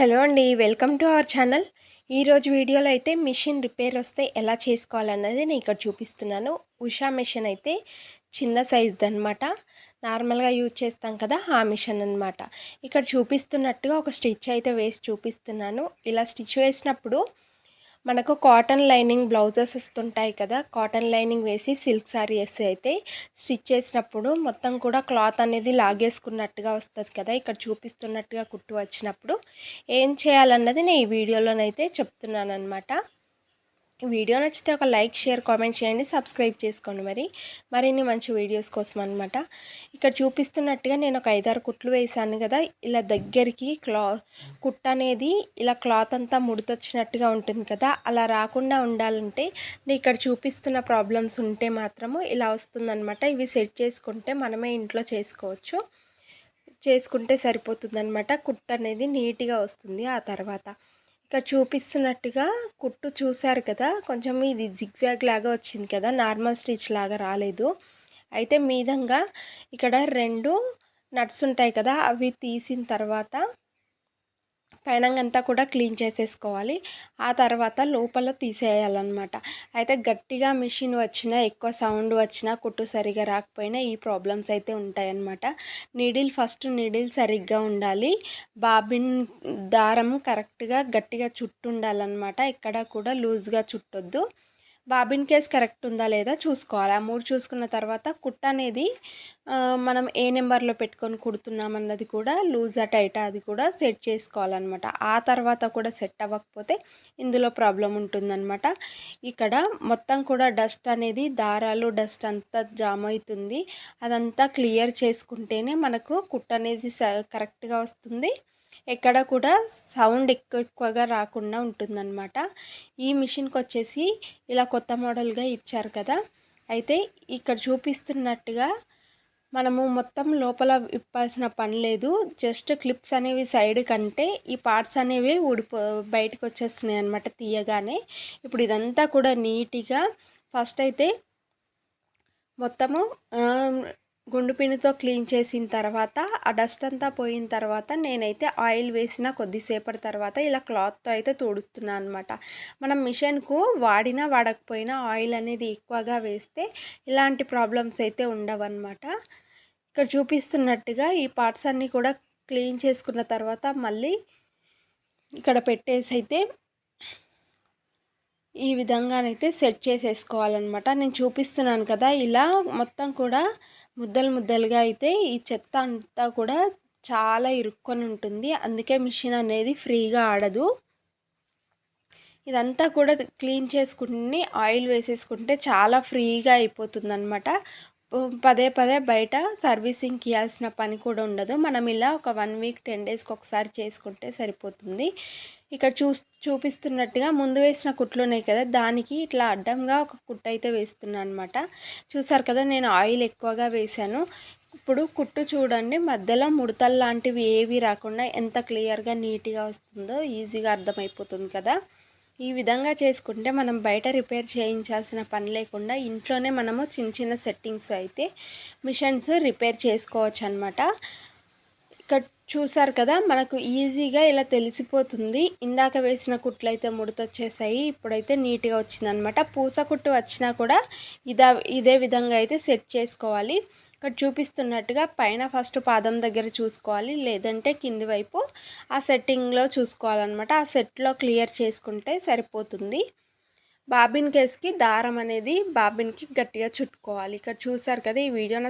Hello అండి welcome to our channel. ఈరోజు వీడియోలో అయితే మిషన్ రిపేర్ వస్తే ఎలా చేసుకోవాలన్నది నేను ఇక్కడ చూపిస్తున్నాను. ఉషా మిషన్ అయితే చిన్న సైజ్ది అనమాట నార్మల్గా యూజ్ చేస్తాం కదా ఆ మిషన్ అనమాట ఇక్కడ చూపిస్తున్నట్టుగా ఒక స్టిచ్ అయితే వేసి చూపిస్తున్నాను. ఇలా స్టిచ్ వేసినప్పుడు మనకు కాటన్ లైనింగ్ బ్లౌజెస్ వస్తుంటాయి కదా కాటన్ లైనింగ్ వేసి సిల్క్ శారీ వేసి అయితే స్టిచ్ చేసినప్పుడు మొత్తం కూడా క్లాత్ అనేది లాగేసుకున్నట్టుగా వస్తుంది కదా ఇక్కడ చూపిస్తున్నట్టుగా కుట్టు వచ్చినప్పుడు. ఏం చేయాలన్నది నేను ఈ వీడియోలోనైతే చెప్తున్నాను అనమాట వీడియో నచ్చితే ఒక లైక్ షేర్ కామెంట్ చేయండి. సబ్స్క్రైబ్ చేసుకోండి మరి. మరిన్ని మంచి వీడియోస్ కోసం అనమాట ఇక్కడ చూపిస్తున్నట్టుగా నేను ఒక ఐదారు కుట్లు వేసాను కదా. ఇలా దగ్గరికి క్లా కుట్ అనేది ఇలా క్లాత్ అంతా ముడితొచ్చినట్టుగా ఉంటుంది కదా. అలా రాకుండా ఉండాలంటే నేను ఇక్కడ చూపిస్తున్న ప్రాబ్లమ్స్ ఉంటే మాత్రము ఇలా వస్తుందన్నమాట. ఇవి సెట్ చేసుకుంటే మనమే ఇంట్లో చేసుకోవచ్చు. చేసుకుంటే సరిపోతుంది కుట్ అనేది నీట్గా వస్తుంది ఆ తర్వాత. ఇక్కడ చూపిస్తున్నట్టుగా కుట్టు చూశారు కదా కొంచెం ఇది జిగ్జాగ్ లాగా వచ్చింది కదా నార్మల్ స్టిచ్ లాగా రాలేదు. అయితే మీదంగా ఇక్కడ రెండు నట్స్ ఉంటాయి కదా అవి తీసిన తర్వాత పైనంతా కూడా క్లీన్ చేసేసుకోవాలి. ఆ తర్వాత లోపల తీసేయాలన్నమాట. అయితే గట్టిగా మిషన్ వచ్చినా ఎక్కువ సౌండ్ వచ్చినా కుట్టు సరిగా రాకపోయినా ఈ ప్రాబ్లమ్స్ అయితే ఉంటాయన్నమాట. నీడిల్ ఫస్ట్ నీడిల్ సరిగ్గా ఉండాలి. బాబిన్ దారం కరెక్ట్గా గట్టిగా చుట్టు ఉండాలన్నమాట. ఎక్కడ కూడా లూజ్గా చుట్టొద్దు. బాబిన్ కేస్ కరెక్ట్ ఉందా లేదా చూసుకోవాలి. ఆ మూడు చూసుకున్న తర్వాత కుట్ట అనేది మనం ఏ నెంబర్లో పెట్టుకొని కుడుతున్నాం అన్నది కూడా లూజా టైటా అది కూడా సెట్ చేసుకోవాలన్నమాట. ఆ తర్వాత కూడా సెట్ అవ్వకపోతే ఇందులో ప్రాబ్లం ఉంటుందన్నమాట. ఇక్కడ మొత్తం కూడా డస్ట్ అనేది దారాలు డస్ట్ అంతా జామ్ అవుతుంది. అదంతా క్లియర్ చేసుకుంటేనే మనకు కుట్ట అనేది కరెక్ట్గా వస్తుంది. ఎక్కడ కూడా సౌండ్ ఎక్కువ ఎక్కువగా రాకుండా ఉంటుందన్నమాట. ఈ మిషన్కి వచ్చేసి ఇలా కొత్త మోడల్గా ఇచ్చారు కదా. అయితే ఇక్కడ చూపిస్తున్నట్టుగా మనము మొత్తం లోపల ఇప్పాల్సిన పని లేదు. జస్ట్ క్లిప్స్ అనేవి సైడ్ కంటే ఈ పార్ట్స్ అనేవి ఊడిపో బయటకు వచ్చేస్తున్నాయి అనమాట తీయగానే. ఇప్పుడు ఇదంతా కూడా నీట్గా ఫస్ట్ అయితే మొత్తము గుండు పిండితో క్లీన్ చేసిన తర్వాత ఆ డస్ట్ అంతా పోయిన తర్వాత నేనైతే ఆయిల్ వేసిన కొద్దిసేపటి తర్వాత ఇలా క్లాత్తో అయితే తుడుస్తున్నాను అనమాట మనం మిషన్కు వాడినా వాడకపోయినా ఆయిల్ అనేది ఎక్కువగా వేస్తే ఇలాంటి ప్రాబ్లమ్స్ అయితే ఉండవన్నమాట. ఇక్కడ చూపిస్తున్నట్టుగా ఈ పార్ట్స్ అన్నీ కూడా క్లీన్ చేసుకున్న తర్వాత మళ్ళీ ఇక్కడ పెట్టేసి అయితే ఈ విధంగానైతే సెట్ చేసేసుకోవాలన్నమాట. నేను చూపిస్తున్నాను కదా ఇలా మొత్తం కూడా ముద్దలు ముద్దలుగా అయితే ఈ చెత్త అంతా కూడా చాలా ఇరుక్కొని ఉంటుంది. అందుకే మిషన్ అనేది ఫ్రీగా ఆడదు. ఇదంతా కూడా క్లీన్ చేసుకుని ఆయిల్ వేసేసుకుంటే చాలా ఫ్రీగా అయిపోతుంది అనమాట పదే పదే బయట సర్వీసింగ్కి ఇవ్వాల్సిన పని కూడా ఉండదు. మనం ఇలా ఒక వన్ వీక్ టెన్ డేస్కి ఒకసారి చేసుకుంటే సరిపోతుంది. ఇక్కడ చూ చూపిస్తున్నట్టుగా ముందు వేసిన కుట్లు ఉన్నాయి కదా దానికి ఇట్లా అడ్డంగా ఒక కుట్టు అయితే వేస్తున్నాను అనమాట చూసారు కదా నేను ఆయిల్ ఎక్కువగా వేశాను. ఇప్పుడు కుట్టు చూడండి మధ్యలో ముడతలు లాంటివి ఏవి రాకుండా ఎంత క్లియర్గా నీట్గా వస్తుందో ఈజీగా అర్థమైపోతుంది కదా. ఈ విధంగా చేసుకుంటే మనం బయట రిపేర్ చేయించాల్సిన పని లేకుండా ఇంట్లోనే మనము చిన్న చిన్న సెట్టింగ్స్ అయితే మిషన్స్ రిపేర్ చేసుకోవచ్చు అనమాట ఇక్కడ చూసారు కదా మనకు ఈజీగా ఇలా తెలిసిపోతుంది. ఇందాక వేసిన కుట్లు అయితే ముడతొచ్చేసాయి ఇప్పుడైతే నీట్గా వచ్చిందనమాట పూస కుట్టు వచ్చినా కూడా ఇదా ఇదే విధంగా అయితే సెట్ చేసుకోవాలి. ఇక్కడ చూపిస్తున్నట్టుగా పైన ఫస్ట్ పాదం దగ్గర చూసుకోవాలి లేదంటే కింది వైపు ఆ సెట్టింగ్లో చూసుకోవాలన్నమాట. ఆ సెట్లో క్లియర్ చేసుకుంటే సరిపోతుంది. బాబిన్ కేస్కి దారం అనేది బాబిన్కి గట్టిగా చుట్టుకోవాలి. ఇక్కడ చూసారు కదా ఈ వీడియో